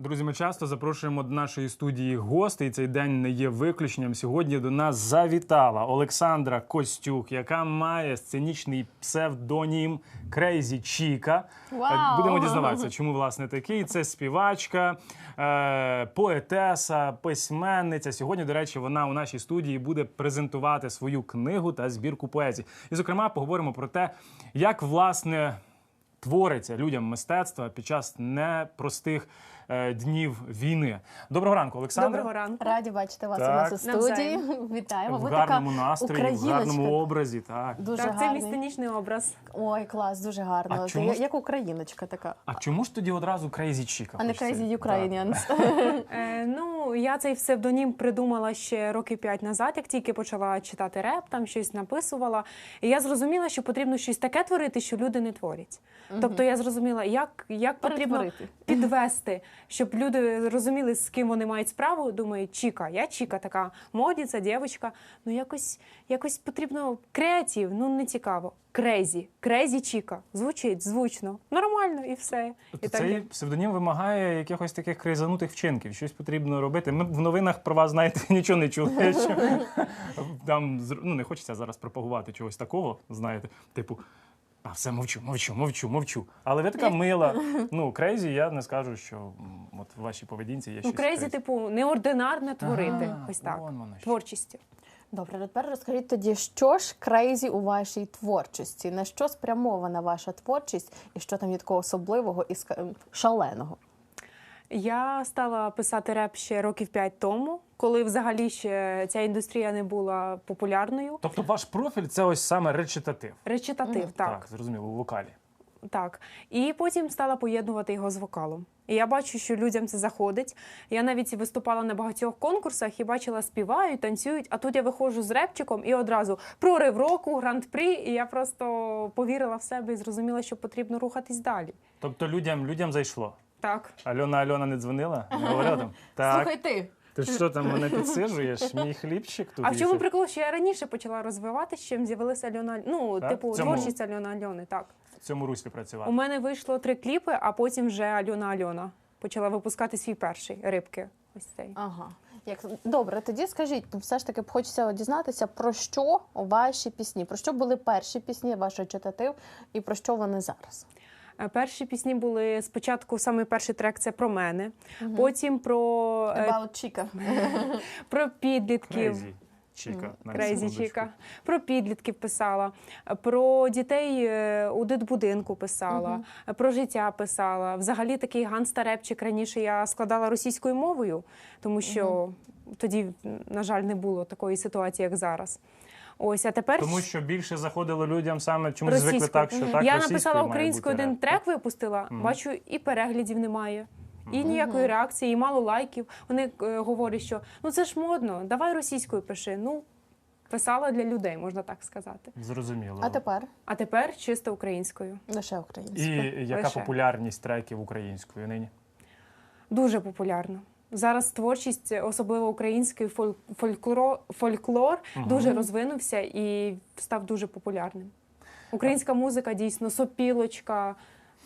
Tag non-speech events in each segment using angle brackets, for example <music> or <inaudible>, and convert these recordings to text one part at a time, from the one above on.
Друзі, ми часто запрошуємо до нашої студії гостей. і Цей день не є виключенням. Сьогодні до нас завітала Олександра Костюк, яка має сценічний псевдонім Крейзі Чіка. Вау! Будемо дізнаватися, чому власне такий. Це співачка, е, поетеса, письменниця. Сьогодні, до речі, вона у нашій студії буде презентувати свою книгу та збірку поезій. І, зокрема, поговоримо про те, як власне твориться людям мистецтва під час непростих е, днів війни. Доброго ранку, Олександр. Доброго ранку. Раді бачити вас Так. у нас у студії. Навзаєм. <laughs> Вітаємо. В Ви гарному така настрої, в гарному образі. Так. Дуже так, це містинічний образ. Ой, клас, дуже гарно. А чому як україночка така, А чому ж тоді одразу Crazy Chica? а не? Crazy Ukrainians. <laughs> Е, ну, я цей псевдонім придумала ще роки п'ять назад, як тільки почала читати реп, там щось написувала. І я зрозуміла, що потрібно щось таке творити, що люди не творять. Тобто я зрозуміла, як, як потрібно підвести, щоб люди розуміли, з ким вони мають справу. Думаю, Чіка, я Чіка, така модниця, дівчинка. Ну якось, якось потрібно креатив, ну не цікаво. Крейзі, крейзі Чіка. Звучить, звучно, нормально і все. Тобто І так цей я- псевдонім вимагає якихось таких кризанутих вчинків. Щось потрібно робити. Ми в новинах про вас, знаєте, <laughs> нічого не чули. <laughs> Що там ну, не хочеться зараз пропагувати чогось такого, знаєте, типу. А все мовчу, мовчу, мовчу, мовчу. Але ви така <laughs> мила. Ну, крейзі, я не скажу, що от в вашій поведінці є Ну, щось. крейзі, типу, неординарне творити. Ага, Ось так. Творчістю. Добре, тепер розкажіть тоді, що ж крейзі у вашій творчості? На що спрямована ваша творчість, і що там є такого особливого і ска- шаленого? Я стала писати реп ще років п'ять тому, коли взагалі ще ця індустрія не була популярною. Тобто ваш профіль це ось саме речитатив. Речитатив, так. зрозуміло, у вокалі. Так. І потім стала поєднувати його з вокалом. І я бачу, що людям це заходить. Я навіть виступала на багатьох конкурсах і бачила, співають, танцюють. А тут я виходжу з репчиком і одразу прорив року, гранд-прі. І я просто повірила в себе і зрозуміла, що потрібно рухатись далі. Тобто людям, людям зайшло. Так. Альона Альона не дзвонила? Не говорила там? <laughs> Так. ти. Ти що там мене підсижуєш? Мій хлібчик тут. А в чому прикол, що я раніше почала розвиватися, чим з'явилася Альона, ну, Так? типу, цьому- творчість Альона Альони. Так. В цьому руслі працювати? У мене вийшло три кліпи, а потім вже Альона Альона почала випускати свій перший рибки. Ось цей. Ага. Як добре, тоді скажіть, ну, все ж таки хочеться дізнатися, про що ваші пісні, про що були перші пісні, ваш речитатив, і про що вони зараз? Е, Перші пісні були спочатку саме перший трек це про мене, потім про, е, About Chica. <laughs> про підлітків. Крейзі. Чіка. на Крейзі. Чіка. Про підлітків писала, про дітей е, у дитбудинку писала, про життя писала. Взагалі такий ганстарепчик раніше я складала російською мовою, тому що тоді, на жаль, не було такої ситуації, як зараз. Ось, а тепер Тому що більше заходило людям саме чомусь звикли так, що так я написала українською один трек, випустила. Бачу, і переглядів немає. І ніякої реакції, і мало лайків. Вони е, говорять, що ну це ж модно, давай російською пиши. Ну, писала для людей, можна так сказати. Зрозуміло. А тепер А тепер чисто українською. лише І українською. яка Лише. популярність треків українською нині? Дуже популярно. Зараз творчість, особливо український фоль- фольклор, фольклор дуже розвинувся і став дуже популярним. Українська музика дійсно сопілочка.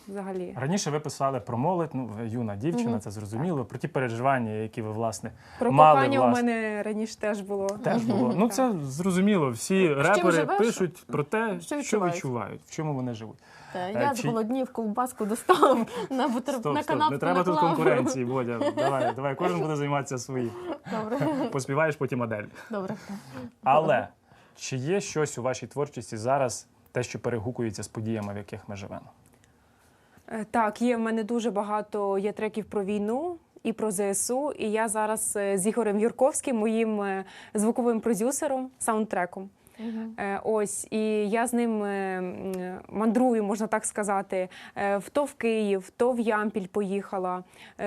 Взагалі, Раніше ви писали про молодь, ну юна дівчина, це зрозуміло, про ті переживання, які ви власне про мали кохання у мене раніше теж було. Теж було. Ну це зрозуміло. Всі репери пишуть про те, Що що відчувають. в чому вони живуть. Та, Е, Я чи- зголоднів ковбаску достав на бутер... Стоп, на канапку не треба тут конкуренції, Бодя. <laughs> Давай, давай, кожен буде займатися своїм. Добре, <laughs> Поспіваєш потім модель. добре. Але чи є щось у вашій творчості зараз, те, що перегукується з подіями, в яких ми живемо? Е, Так, є в мене дуже багато є треків про війну і про ЗСУ. І я зараз е, з Ігорем Юрковським, моїм е, звуковим продюсером, саундтреком. Е, Ось і я з ним мандрую, можна так сказати. в- То в Київ, то в Ямпіль поїхала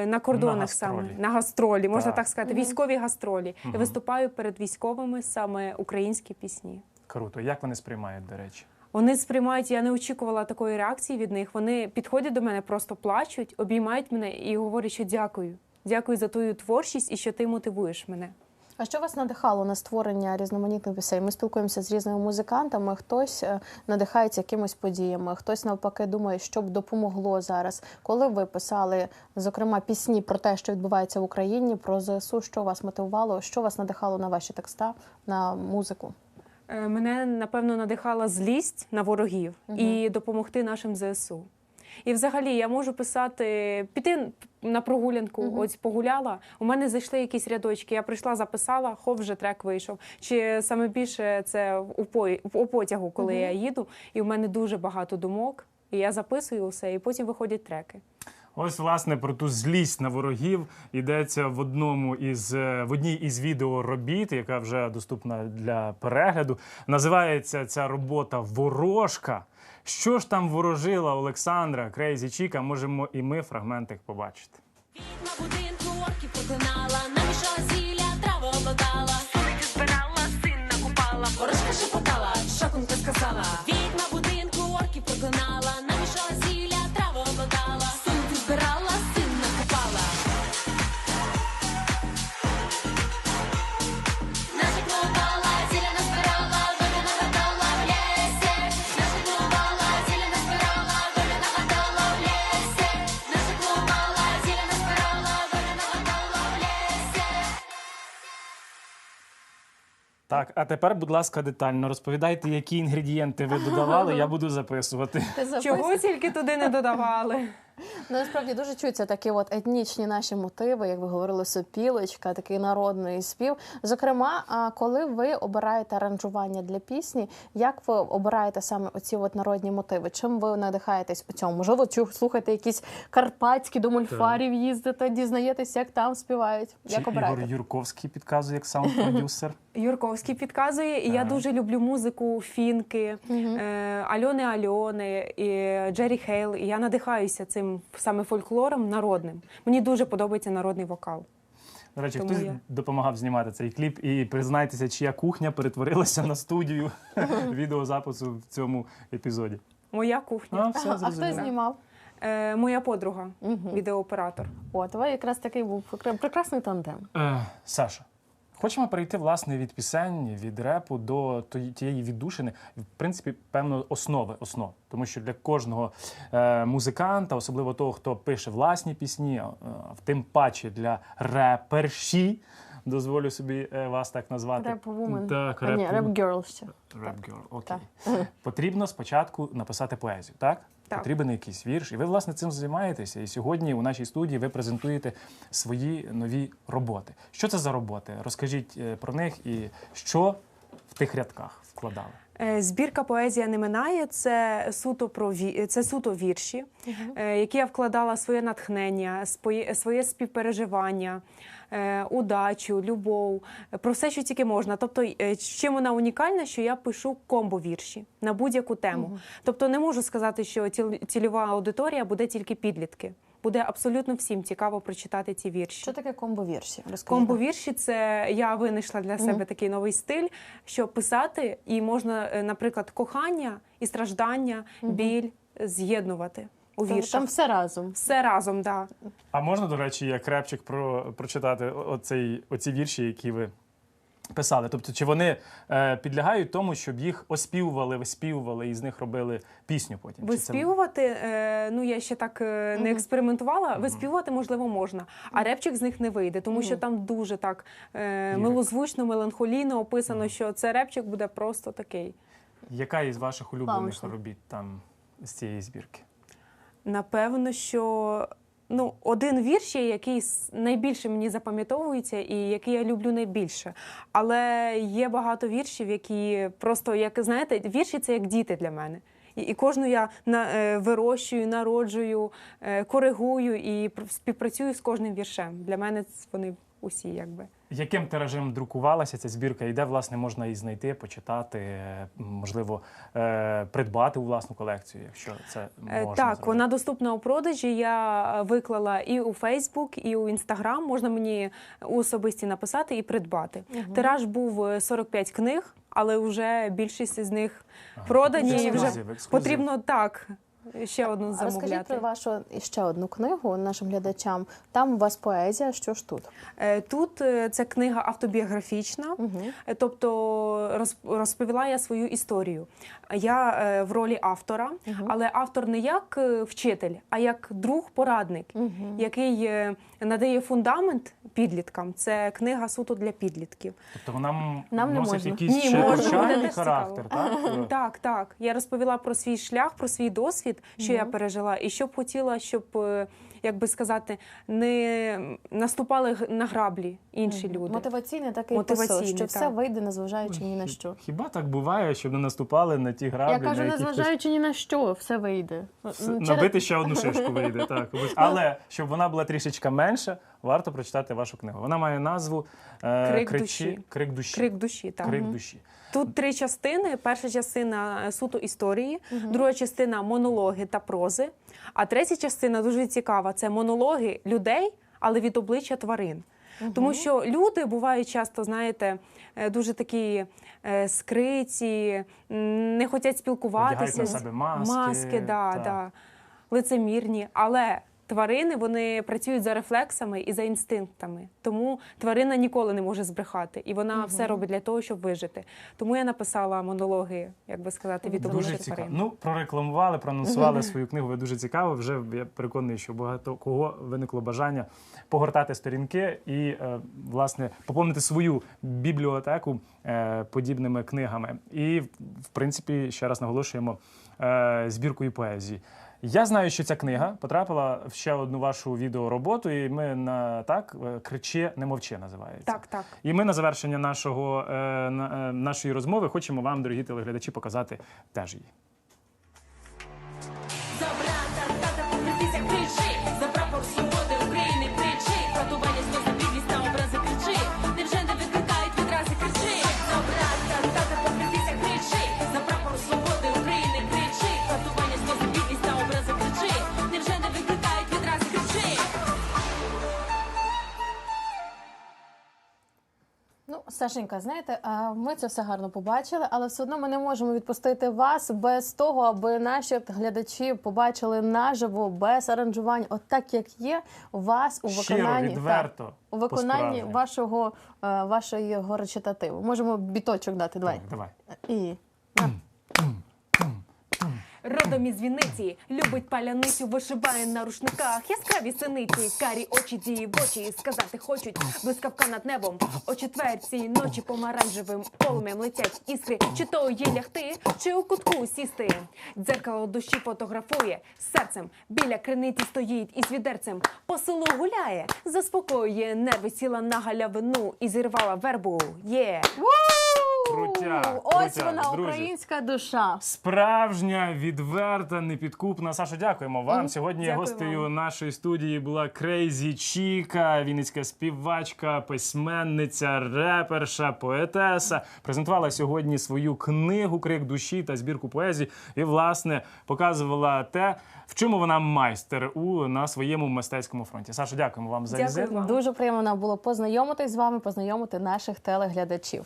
на кордонах гастролі. саме на гастролі, можна Так. так сказати, військові гастролі. І виступаю перед військовими саме українські пісні. Круто. Як вони сприймають, до речі? Вони сприймають, я не очікувала такої реакції від них. Вони підходять до мене, просто плачуть, обіймають мене і говорять, що дякую. Дякую за твою творчість і що ти мотивуєш мене. А що вас надихало на створення різноманітних пісень? Ми спілкуємося з різними музикантами. Хтось е, надихається якимись подіями, хтось навпаки думає, що б допомогло зараз. Коли ви писали, зокрема, пісні про те, що відбувається в Україні, про ЗСУ, що вас мотивувало, що вас надихало на ваші текста, на музику? Е, Мене напевно надихала злість на ворогів і допомогти нашим ЗСУ. І взагалі я можу писати, піти на прогулянку, ось погуляла. У мене зайшли якісь рядочки. Я прийшла, записала, хоп, вже трек вийшов. Чи саме більше це у пої- у потягу, коли я їду, і в мене дуже багато думок. І я записую все, і потім виходять треки. Ось власне про ту злість на ворогів йдеться в одному із е, в одній із відеоробіт, яка вже доступна для перегляду. Називається ця робота Ворожка. Що ж там ворожила Олександра Крейзі Чіка? Можемо і ми фрагментик побачити. На будинку орків проклинала, намішала зілля, траву обладала. Так, а тепер, будь ласка, детально розповідайте, які інгредієнти ви додавали. Я <laughs> буду записувати. Ти запис- Чого тільки туди не додавали? Ну, насправді дуже чуються такі от етнічні наші мотиви, як ви говорили, сопілочка, такий народний спів. Зокрема, коли ви обираєте аранжування для пісні, як ви обираєте саме оці от народні мотиви? Чим ви надихаєтесь у цьому? Можливо, чу- слухаєте якісь карпатські до мульфарів їздите, дізнаєтесь, як там співають? Чи Як Ігор? Юрковський підказує як саунд-продюсер? <laughs> Юрковський підказує, і я дуже люблю музику фінки, е, Альони Альони, і Джері Хейл. І я надихаюся цим саме фольклором народним. Мені дуже подобається народний вокал. До речі, Тому хтось я- допомагав знімати цей кліп, і признайтеся, чия кухня перетворилася на студію <laughs> відеозапису в цьому епізоді. Моя кухня, А, все А хто знімав? е, моя подруга, Мгм. відеооператор. От, ви якраз такий був прекрасний тандем. Е, Саша, хочемо перейти власне від пісень, від репу до тієї віддушини, в принципі, певно, основи основ. Тому що для кожного е, музиканта, особливо того, хто пише власні пісні, е, в тим паче для реперші, дозволю собі е, вас так назвати. Реп-вумен. Так, реп-герл. Rap окей. <laughs> Потрібно спочатку написати поезію, так? Так. Потрібен якийсь вірш. І ви, власне, цим займаєтеся. І сьогодні у нашій студії ви презентуєте свої нові роботи. Що це за роботи? Розкажіть е, про них і що в тих рядках вкладали. Е, Збірка Поезія не минає це суто про ві... це суто вірші, е, які я вкладала своє натхнення, своє співпереживання, е, удачу, любов, про все, що тільки можна. Тобто, чим вона унікальна, що я пишу комбо вірші на будь-яку тему. Тобто, не можу сказати, що ціл- цільова аудиторія буде тільки підлітки. Буде абсолютно всім цікаво прочитати ці вірші. Що таке комбо-вірші? Розкажіть. Комбо-вірші це я винайшла для себе такий новий стиль, що писати і можна, е, наприклад, кохання і страждання, біль з'єднувати у Там- віршах. Там все разом. Все разом, так. Да. А можна, до речі, як репчик про, прочитати оцей, оці вірші, які ви писали? Тобто, чи вони е, підлягають тому, щоб їх оспівували, виспівували і з них робили пісню потім? Виспівувати, е, ну я ще так е, не експериментувала. Виспівувати, можливо, можна, а репчик з них не вийде, тому що там дуже так е, милозвучно, меланхолійно описано, що це репчик буде просто такий. Яка із ваших улюблених Пауза. робіт там з цієї збірки? Напевно, що ну, один вірш є, який найбільше мені запам'ятовується і який я люблю найбільше. Але є багато віршів, які просто, як знаєте, вірші це як діти для мене. І, кожну я на, е, вирощую, народжую, е, коригую і пр- співпрацюю з кожним віршем. Для мене вони усі якби. Яким тиражем друкувалася ця збірка і де, власне, можна її знайти, почитати, е, можливо, е, придбати у власну колекцію, якщо це Е, можна Так, зробити? вона доступна у продажі. Я виклала і у Фейсбук, і у Інстаграм. Можна мені особисті написати і придбати. Тираж був е, 45 книг, але вже більшість з них продані. Це і вже ексклюзив. потрібно так ще одну А Розкажіть про вашу ще одну книгу нашим глядачам. Там у вас поезія. Що ж тут? Е, Тут е, це книга автобіографічна, Е, тобто роз- розповіла я свою історію. Я в ролі автора, але автор не як вчитель, а як друг-порадник, який е, надає фундамент підліткам. Це книга суто для підлітків. Тобто вона Нам не носить можна. якийсь Ні, ще характер, так? Так, так. Я розповіла про свій шлях, про свій досвід, що я пережила, і що б хотіла, щоб, е, як би сказати, не наступали г- на граблі інші люди. Мотиваційний такий Мотиваційний, посил, що так. все вийде, незважаючи ні на що. Хіба так буває, щоб не наступали на ті граблі, Я кажу, на які незважаючи ні на що, все вийде. С- Ну, через- Набити ще одну шишку вийде, так. <laughs> Але щоб вона була трішечки менша, варто прочитати вашу книгу. Вона має назву е, Крик «Кричи- душі». Крик душі. Крик душі, так. Крик душі. Тут три частини. Перша частина суто історії, друга частина монологи та прози. А третя частина дуже цікава це монологи людей, але від обличчя тварин. Тому що люди бувають часто, знаєте, е, дуже такі е, скриті, не хочуть спілкуватися. На себе маски, маски да, та. да, лицемірні. Але тварини вони працюють за рефлексами і за інстинктами. Тому тварина ніколи не може збрехати, і вона все робить для того, щоб вижити. Тому я написала монологи, як би сказати, від Дуже цікаво. Ну, прорекламували, проанонсували свою книгу. Ви дуже цікаво. Вже я переконаний, що багато кого виникло бажання погортати сторінки і, е, власне, поповнити свою бібліотеку е, подібними книгами. І, в принципі, ще раз наголошуємо е, збіркою поезії. Я знаю, що ця книга потрапила в ще одну вашу відеороботу, і ми на так е, кричи, не мовчи називається. Так, так. І ми на завершення нашого, е, на- е, нашої розмови хочемо вам, дорогі телеглядачі, показати теж її. Сашенька, знаєте, ми це все гарно побачили, але все одно ми не можемо відпустити вас без того, аби наші глядачі побачили наживо, без аранжувань, от так як є, вас у Щиро, виконанні відверто, так, у виконанні вашого вашої вашого речитативу. Можемо біточок дати. Давай. Так, давай. І Родом із Вінниці, любить паляницю, вишиває на рушниках. Яскраві синиці, карі очі дії в очі, сказати хочуть, блискавка над небом. О четвертій ночі помаранжевим полум'ям летять іскри. Чи то є лягти, чи у кутку сісти. Дзеркало душі фотографує серцем. Біля криниці стоїть із відерцем. По селу гуляє, заспокоює нерви, сіла на галявину і зірвала вербу. Є. Крутяк, Ось крутяк, вона, друзі. українська душа. Справжня, відверта, непідкупна. Сашо, дякуємо вам. Сьогодні Дякую гостею вам. нашої студії була Крейзі Чіка, вінницька співачка, письменниця, реперша, поетеса. Презентувала сьогодні свою книгу Крик душі та збірку поезії. І, власне, показувала те, в чому вона майстер у на своєму мистецькому фронті. Сашо, дякуємо вам за Дякую візит. вам. Дуже приємно нам було познайомитись з вами, познайомити наших телеглядачів.